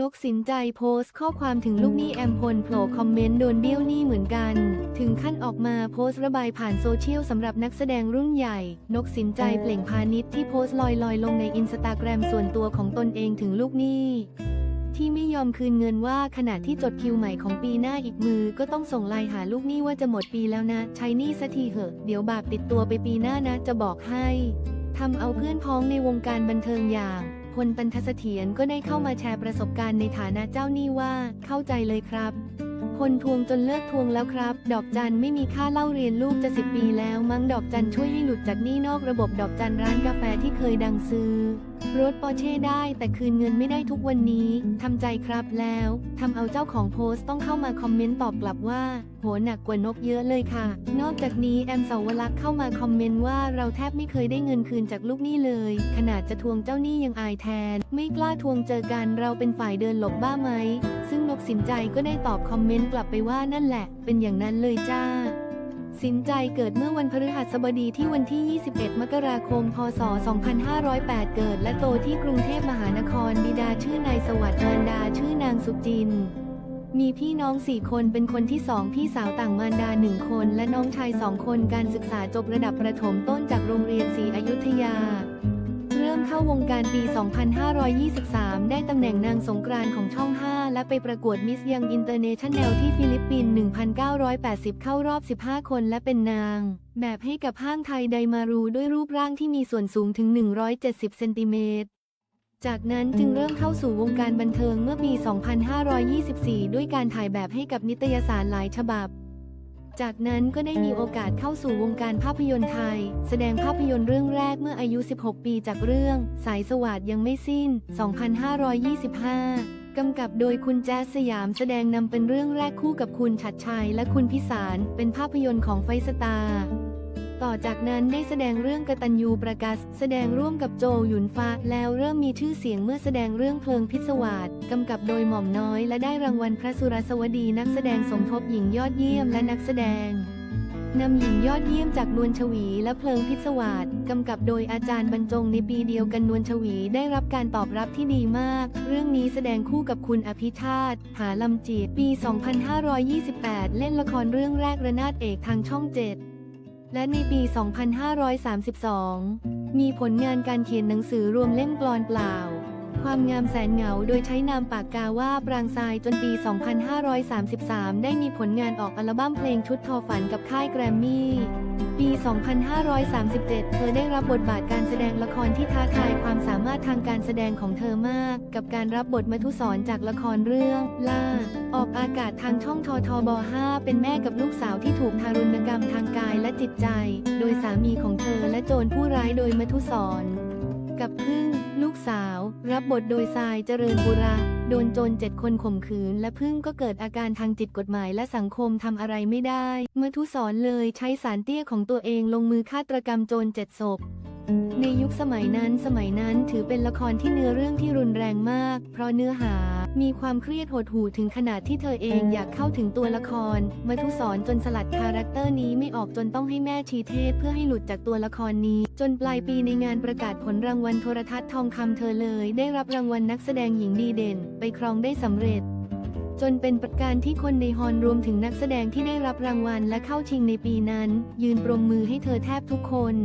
นกสินใจโพสต์ข้อความถึงลูกหนี้แอมพลโผล่คอมเมนต์โดนเบี้ยวหนี้เหมือนกัน ถึงขั้นออกมาโพสต์ระบายผ่านโซเชียลสำหรับนักแสดงรุ่นใหญ่ นกสินใจเปล่งพาณิชย์ที่โพสต์ลอยๆ ลงในอินสตาแกรมส่วนตัวของตนเองถึงลูกหนี้ที่ไม่ยอมคืนเงินว่าขณะที่จดคิวใหม่ของปีหน้าอีกมือ ก็ต้องส่งไลน์หาลูกหนี้ว่าจะหมดปีแล้วนะ ใช้หนี้สัทีเหอะ เดี๋ยวบาปติดตัวไปปีหน้านะจะบอกให้ทำเอาเพื่อนพ้องในวงการบันเทิงอย่าง พลปันทเสถียรก็ได้เข้ามาแชร์ประสบการณ์ในฐานะเจ้าหนี้ว่า เข้าใจเลยครับ พลทวงจนเลิกทวงแล้วครับ ดอกจันไม่มีค่าเล่าเรียนลูกจะสิบปีแล้วมั้งดอกจันช่วยให้หลุดจากหนี้นอกระบบดอกจันร้านกาแฟที่เคยดังซื้อ รถปอร์เช่ได้แต่คืนเงินไม่ได้ทุกวันนี้ ทำใจครับแล้วทำเอาเจ้าของโพสต์ต้องเข้ามาคอมเมนต์ตอบกลับว่า โหหนักกว่านกเยอะเลยค่ะ นอกจากนี้แอมสาวลักษ์เข้ามาคอมเมนต์ว่าเราแทบไม่เคยได้เงินคืนจากลูกหนี้เลย ขนาดจะทวงเจ้าหนี้ยังอายแทน ไม่กล้าทวงเจอกันเราเป็นฝ่ายเดินหลบบ้าไหมซึ่งนกสินใจก็ได้ตอบคอมเมนต์กลับไปว่านั่นแหละ เป็นอย่างนั้นเลยจ้า สินใจเกิดเมื่อวันพฤหัสบดีที่วันที่ 21 มกราคม พศ 2508 เกิดและโตที่กรุงเทพมหานคร บิดาชื่อนายสวัสดิ์มารดาชื่อนางสุจิน มีพี่น้องสี่คนเป็นคนที่สองพี่สาวต่างมารดาหนึ่งคน และน้องชายสองคนการศึกษาจบระดับประถมต้นจากโรงเรียนศรีอยุธยา ริ่มเข้าวงการปี 2523 ได้ตำแหน่งนางสงกรานต์ของช่อง 5 และไปประกวดมิสยังอินเตอร์เนชั่นแนลที่ฟิลิปปินส์ 1980 เข้ารอบ 15 คนและเป็นนาง แบบให้กับห้างไทยไดมารูด้วยรูปร่างที่มีส่วนสูงถึง 170 เซนติเมตรจากนั้นจึงเริ่มเข้าสู่วงการบันเทิงเมื่อปี 2524 ด้วยการถ่ายแบบให้กับนิตยสารหลายฉบับ จากนั้นก็ได้มีโอกาสเข้าสู่วงการภาพยนตร์ไทย แสดงภาพยนตร์เรื่องแรกเมื่ออายุ 16 ปีจากเรื่อง สายสวัสดยังไม่สิ้น 2525กำกับโดยคุณแจ๊สสยามแสดงนำเป็นเรื่องแรกคู่กับคุณชัดชัยและคุณพิสาร เป็นภาพยนตร์ของไฟสตาร์ ต่อจากนั้นได้แสดงเรื่องกตัญญูประกาศแสดงร่วมกับโจหยุนฟ้า แล้วเริ่มมีชื่อเสียงเมื่อแสดงเรื่องเพลิงพิศวาสกำกับโดยหม่อมน้อย และได้รางวัลพระสุรสวดีนักแสดงสมทบหญิงยอดเยี่ยมและนักแสดงนำหญิงยอดเยี่ยมจากนวลชวีและเพลิงพิศวาสกำกับโดยอาจารย์บรรจงในปีเดียวกันนวลชวีได้รับการตอบรับที่ดีมาก เรื่องนี้แสดงคู่กับคุณอภิชาติหาลำจีปี 2528 เล่นละครเรื่องแรกระนาดเอกทางช่องเจ็ด และในปี 2532 มีผลงานการเขียนหนังสือรวมเล่มกลอนเปล่า ความงามแสนเหงาโดยใช้นามปากกาว่าปรางทรายจนปี 2533 ได้มีผลงานออกอัลบั้มเพลงชุดทอฝันกับค่ายแกรมมี่ปี 2537 เธอได้รับบทบาทการแสดงละครที่ท้าทายความสามารถทางการแสดงของเธอมาก กับการรับบทมัทุสรจากละครเรื่อง ล่า ออกอากาศทางช่องททบ 5 เป็นแม่กับลูกสาวที่ถูกทารุณกรรมทางกายและจิตใจ โดยสามีของเธอและโจรผู้ร้ายโดยมัทุสร กับพึ่ง ลูกสาว รับบทโดยทรายเจริญบุระ โดนโจรเจ็ดคนข่มขืน และพึ่งก็เกิดอาการทางจิตกฎหมายและสังคมทำอะไรไม่ได้ เมื่อทุสอนเลยใช้สารเตี้ยของตัวเองลงมือฆาตกรรมโจรเจ็ดศพในยุคสมัยนั้นสมัยนั้นถือเป็นละครที่เนื้อเรื่องที่รุนแรงมาก เพราะเนื้อหา มีความเครียดหดหู่ถึงขนาดที่เธอเองอยากเข้าถึงตัวละครมาทุสอนจนสลัดคาแรคเตอร์นี้ไม่ออกจนต้องให้แม่ชีเทศเพื่อให้หลุดจากตัวละครนี้ จนปลายปีในงานประกาศผลรางวัลโทรทัศน์ทองคำเธอเลย ได้รับรางวัลนักแสดงหญิงดีเด่น ไปครองได้สำเร็จจนเป็นประการที่คนในฮอนรวมถึงนักแสดงที่ได้รับรางวัลและเข้าชิงในปีนั้น ยืนปรบมือให้เธอแทบทุกคน